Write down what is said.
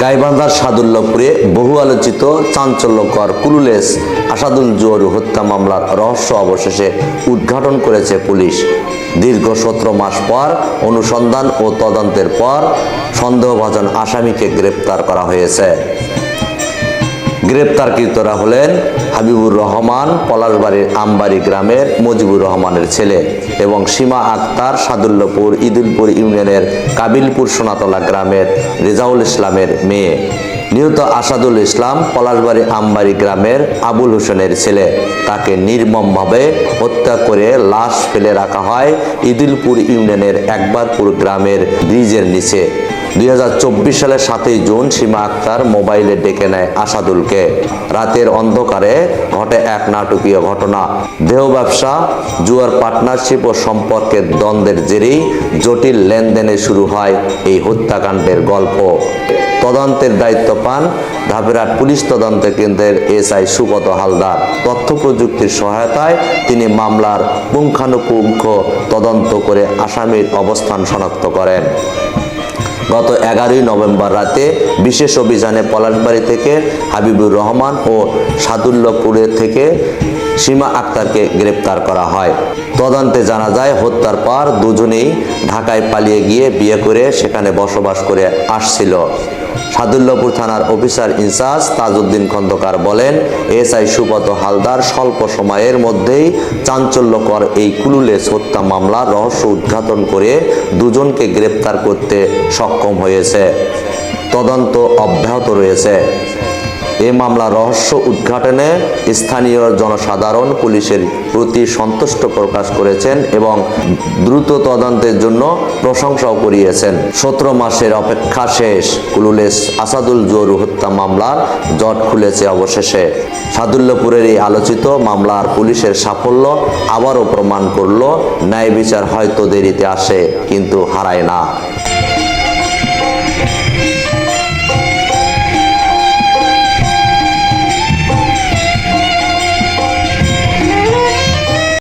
গাইবান্ধার সাদুল্লপুরে বহু আলোচিত চাঞ্চল্যকর কুলুলেস আসাদুল জুয়ারু হত্যা মামলার রহস্য অবশেষে উদ্ঘাটন করেছে পুলিশ। দীর্ঘ সতেরো মাস পর অনুসন্ধান ও তদন্তের পর সন্দেহভাজন আসামিকে গ্রেপ্তার করা হয়েছে। গ্রেপ্তারকৃতরা হলেন হাবিবুর রহমান পলাশবাড়ির আমবাড়ি গ্রামের মুজিবুর রহমানের ছেলে এবং সীমা আক্তার সাদুল্লপুর ইদুলপুর ইউনিয়নের কাবিলপুর সোনাতলা গ্রামের রেজাউল ইসলামের মেয়ে। নিহত আসাদুল ইসলাম পলাশবাড়ি আমবাড়ি গ্রামের আবুল হোসেনের ছেলে। তাকে নির্মমভাবে হত্যা করে লাশ ফেলে রাখা হয় ইদুলপুর ইউনিয়নের একবারপুর গ্রামের ব্রিজের নিচে। দুই হাজার চব্বিশ সালের সাতই জুন সীমা আক্তার মোবাইলে ডেকে নেয় আসাদুলকে। রাতের অন্ধকারে ঘটে এক নাটকীয় ঘটনা। দেহ ব্যবসা, জুয়ার পার্টনারশিপ ও সম্পর্কের দ্বন্দ্বের জেরেই জটিল লেনদেনে শুরু হয় এই হত্যাকাণ্ডের গল্প। তদন্তের দায়িত্ব পান ধাপেরহাট পুলিশ তদন্ত কেন্দ্রের এসআই সুগত হালদার। তথ্য প্রযুক্তির সহায়তায় তিনি মামলার পুঙ্খানুপুঙ্খ তদন্ত করে আসামির অবস্থান শনাক্ত করেন। গত এগারোই নভেম্বর রাতে বিশেষ অভিযানে পলাশবাড়ি থেকে হাবিবুর রহমান ও সাদুল্লপুরের থেকে সীমা আক্তারকে গ্রেপ্তার করা হয়। তদন্তে জানা যায়, হত্যার পর দুজনেই ঢাকায় পালিয়ে গিয়ে বিয়ে করে সেখানে বসবাস করে আসছিল। সাদুল্লাপুর থানার অফিসার ইনচার্জ তাজউদ্দিন খন্দকার বলেন, এসআই সুপত হালদার স্বল্প সময়ের মধ্যেই চাঞ্চল্যকর এই কুলুলেস হত্যা মামলার রহস্য উদ্ঘাটন করে দুজনকে গ্রেপ্তার করতে সক্ষম হয়েছে। তদন্ত অব্যাহত রয়েছে। এ মামলা রহস্য উদ্ঘাটনে স্থানীয় জনসাধারণ পুলিশের প্রতি সন্তুষ্ট প্রকাশ করেছেন এবং দ্রুত তদন্তের জন্য প্রশংসাও করিয়েছেন। সতেরো মাসের অপেক্ষা শেষ। কুলুলেস আসাদুল জোরু হত্যা মামলার জট খুলেছে অবশেষে। সাদুল্যপুরের এই আলোচিত মামলার পুলিশের সাফল্য আবারও প্রমাণ করল, ন্যায় বিচার হয়তো দেরিতে আসে, কিন্তু হারায় না।